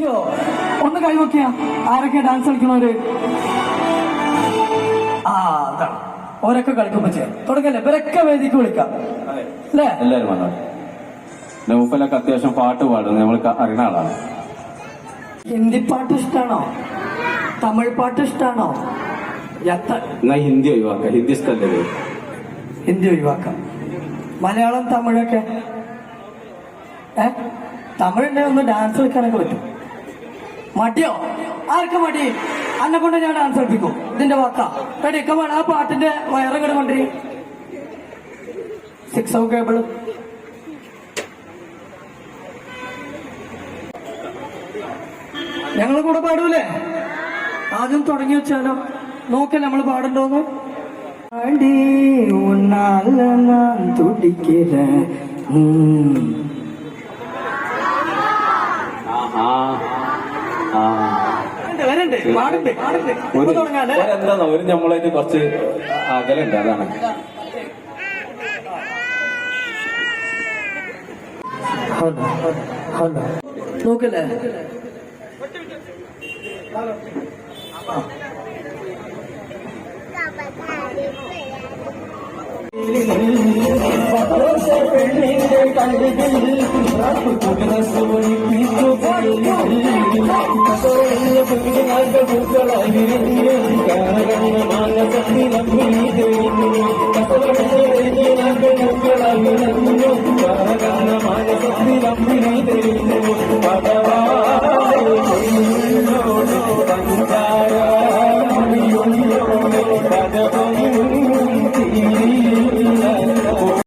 യോ, ഒന്ന് കൈ നോക്കിയ. ആരൊക്കെ ഡാൻസ് കളിക്കണവര് ആ അതാണ് ഓരൊക്കെ കളിക്കുമ്പോ ചെയ്യാം. തുടങ്ങല്ലേ ഇവരൊക്കെ വേദിക്ക് വിളിക്കാം. അല്ലേ? എല്ലാവരും വന്നോ? നൗഫലൊക്കെ അത്യാവശ്യം പാട്ട് പാടുന്നത് നമ്മൾ അറിയുന്ന ആളാണ്. ഹിന്ദി പാട്ട് ഇഷ്ടാണോ? തമിഴ് പാട്ട് ഇഷ്ടാണോ? എന്നാ ഹിന്ദി ഒഴിവാക്കാം. ഹിന്ദി ഇഷ്ടമല്ലേ ഹിന്ദി ഒഴിവാക്കാം. മലയാളം തമിഴൊക്കെ. ഏ? തമിഴിന്റെ ഒന്ന് ഡാൻസ് കളിക്കാനൊക്കെ പറ്റും. മടിയോ? ആർക്ക് മടി? അന്നെ കൊണ്ട് ഞാൻ ഡാൻസ് കളിപ്പിക്കും. ഇതിന്റെ വാർത്ത എടി കമാണ് ആ പാട്ടിന്റെ വയറങ്ങട് കൊണ്ടിരി സിക്സ് ഓ കേബിൾ ഞങ്ങൾ കൂടെ പാടൂലേ? ആദ്യം തുടങ്ങി വെച്ചാലോ? നോക്കല്ലേ നമ്മൾ പാടണ്ടോന്ന്? അടി ഉന്നാല നാൻ തുടിക്കില്ല എന്താ ഒരു നമ്മളായിട്ട് കുറച്ച് അകലുണ്ട് അതാണ്. നോക്കല്ലേ? പെണ്ണിന്റെ കണ്ടിട്ടില്ല ಮಾನ ಸತ್ತಿ ನಂಬಿ ದೇವಿ